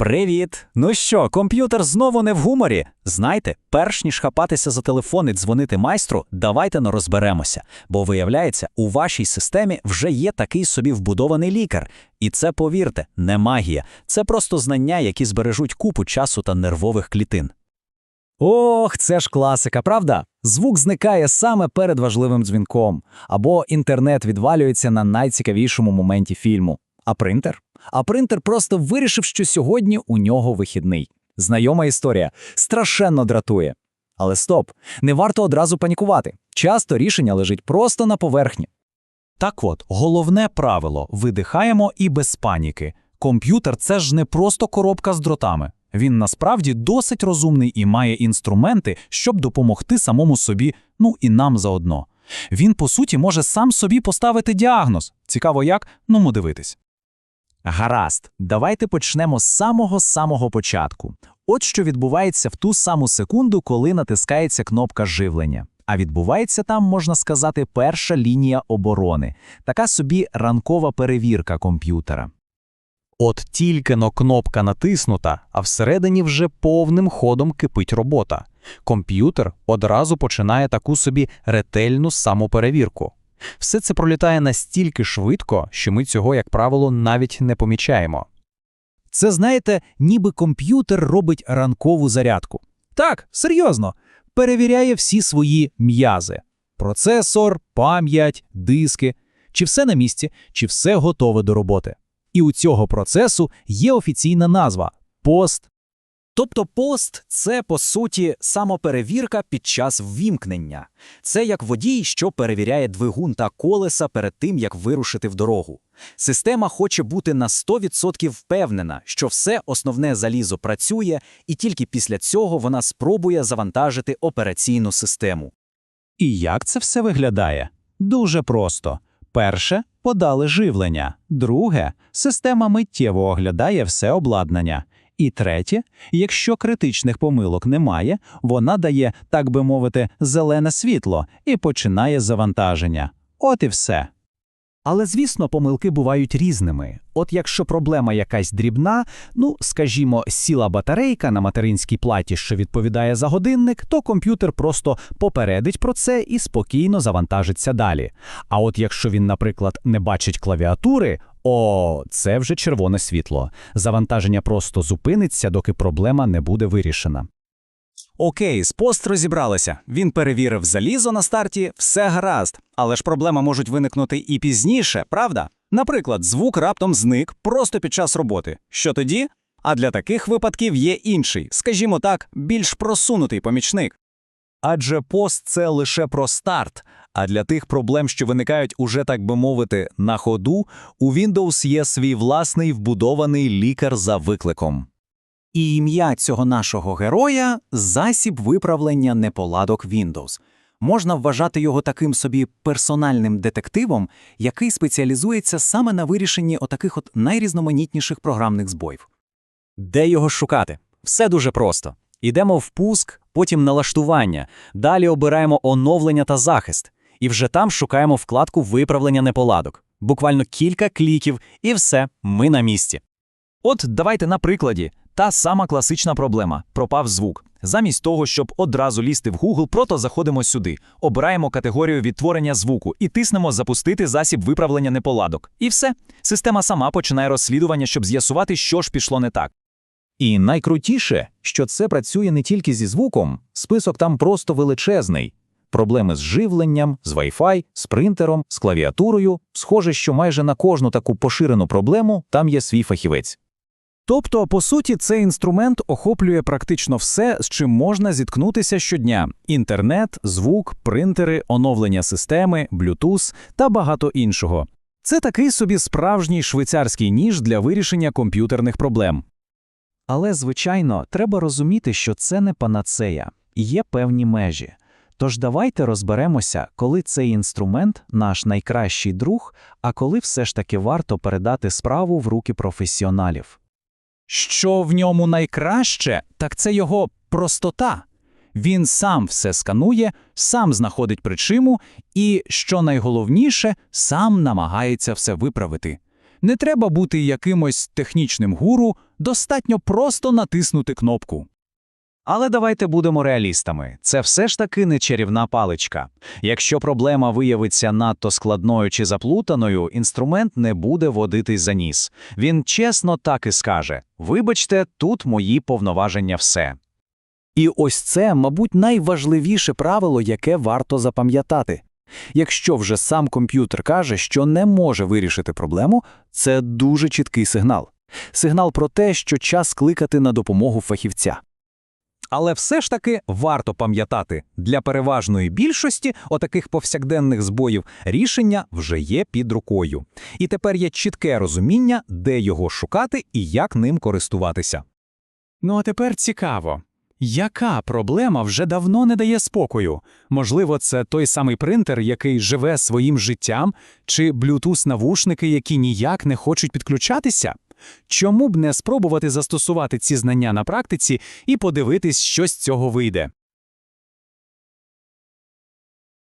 Привіт! Ну що, комп'ютер знову не в гуморі? Знайте, перш ніж хапатися за телефон і дзвонити майстру, давайте но розберемося. Бо виявляється, у вашій системі вже є такий собі вбудований лікар. І це, повірте, не магія. Це просто знання, які збережуть купу часу та нервових клітин. Ох, це ж класика, правда? Звук зникає саме перед важливим дзвінком, або інтернет відвалюється на найцікавішому моменті фільму. А принтер? А принтер просто вирішив, що сьогодні у нього вихідний. Знайома історія страшенно дратує. Але стоп, не варто одразу панікувати. Часто рішення лежить просто на поверхні. Так от, головне правило видихаємо і без паніки. Комп'ютер це ж не просто коробка з дротами. Він насправді досить розумний і має інструменти, щоб допомогти самому собі, ну і нам заодно. Він, по суті, може сам собі поставити діагноз. Цікаво, як? Ну, дивитись. Гаразд, давайте почнемо з самого-самого початку. От що відбувається в ту саму секунду, коли натискається кнопка живлення. А відбувається там, можна сказати, перша лінія оборони, така собі ранкова перевірка комп'ютера. От тільки но кнопка натиснута, а всередині вже повним ходом кипить робота. Комп'ютер одразу починає таку собі ретельну самоперевірку. Все це пролітає настільки швидко, що ми цього, як правило, навіть не помічаємо. Це, знаєте, ніби комп'ютер робить ранкову зарядку. Так, серйозно, перевіряє всі свої м'язи: процесор, пам'ять, диски, чи все на місці, чи все готове до роботи. І у цього процесу є офіційна назва пост. Тобто пост це, по суті, самоперевірка під час ввімкнення. Це як водій, що перевіряє двигун та колеса перед тим, як вирушити в дорогу. Система хоче бути на 100% впевнена, що все основне залізо працює, і тільки після цього вона спробує завантажити операційну систему. І як це все виглядає? Дуже просто. Перше подали живлення, друге система миттєво оглядає все обладнання. І третє, якщо критичних помилок немає, вона дає, так би мовити, зелене світло і починає завантаження. От і все. Але, звісно, помилки бувають різними. От якщо проблема якась дрібна, ну, скажімо, сіла батарейка на материнській платі, що відповідає за годинник, то комп'ютер просто попередить про це і спокійно завантажиться далі. А от якщо він, наприклад, не бачить клавіатури, о, це вже червоне світло. Завантаження просто зупиниться, доки проблема не буде вирішена. Окей, з пост розібралися. Він перевірив залізо на старті, все гаразд. Але ж проблеми можуть виникнути і пізніше, правда? Наприклад, звук раптом зник просто під час роботи. Що тоді? А для таких випадків є інший, скажімо так, більш просунутий помічник. Адже пост це лише про старт. А для тих проблем, що виникають уже, так би мовити, на ходу, у Windows є свій власний вбудований лікар за викликом. І ім'я цього нашого героя засіб виправлення неполадок Windows. Можна вважати його таким собі персональним детективом, який спеціалізується саме на вирішенні отаких от найрізноманітніших програмних збоїв. Де його шукати? Все дуже просто. Ідемо в пуск, потім налаштування, далі обираємо оновлення та захист, і вже там шукаємо вкладку виправлення неполадок. Буквально кілька кліків, і все, ми на місці. От давайте на прикладі. Та сама класична проблема пропав звук. Замість того, щоб одразу лізти в Google, прото заходимо сюди, обираємо категорію відтворення звуку і тиснемо Запустити засіб виправлення неполадок. І все. Система сама починає розслідування, щоб з'ясувати, що ж пішло не так. І найкрутіше, що це працює не тільки зі звуком, список там просто величезний. Проблеми з живленням, з Wi-Fi, з принтером, з клавіатурою. Схоже, що майже на кожну таку поширену проблему там є свій фахівець. Тобто, по суті, цей інструмент охоплює практично все, з чим можна зіткнутися щодня: інтернет, звук, принтери, оновлення системи, Bluetooth та багато іншого. Це такий собі справжній швейцарський ніж для вирішення комп'ютерних проблем. Але, звичайно, треба розуміти, що це не панацея, є певні межі. Тож давайте розберемося, коли цей інструмент наш найкращий друг, а коли все ж таки варто передати справу в руки професіоналів. Що в ньому найкраще, так це його простота. Він сам все сканує, сам знаходить причину і, що найголовніше, сам намагається все виправити. Не треба бути якимось технічним гуру, достатньо просто натиснути кнопку. Але давайте будемо реалістами. Це все ж таки не чарівна паличка. Якщо проблема виявиться надто складною чи заплутаною, інструмент не буде водитись за ніс. Він чесно так і скаже: Вибачте, тут мої повноваження все. І ось це, мабуть, найважливіше правило, яке варто запам'ятати. Якщо вже сам комп'ютер каже, що не може вирішити проблему, це дуже чіткий сигнал. Сигнал про те, що час кликати на допомогу фахівця. Але все ж таки варто пам'ятати, для переважної більшості отаких повсякденних збоїв рішення вже є під рукою. І тепер є чітке розуміння, де його шукати і як ним користуватися. Ну а тепер цікаво. Яка проблема вже давно не дає спокою? Можливо, це той самий принтер, який живе своїм життям, чи Bluetooth-навушники, які ніяк не хочуть підключатися? Чому б не спробувати застосувати ці знання на практиці і подивитись, що з цього вийде?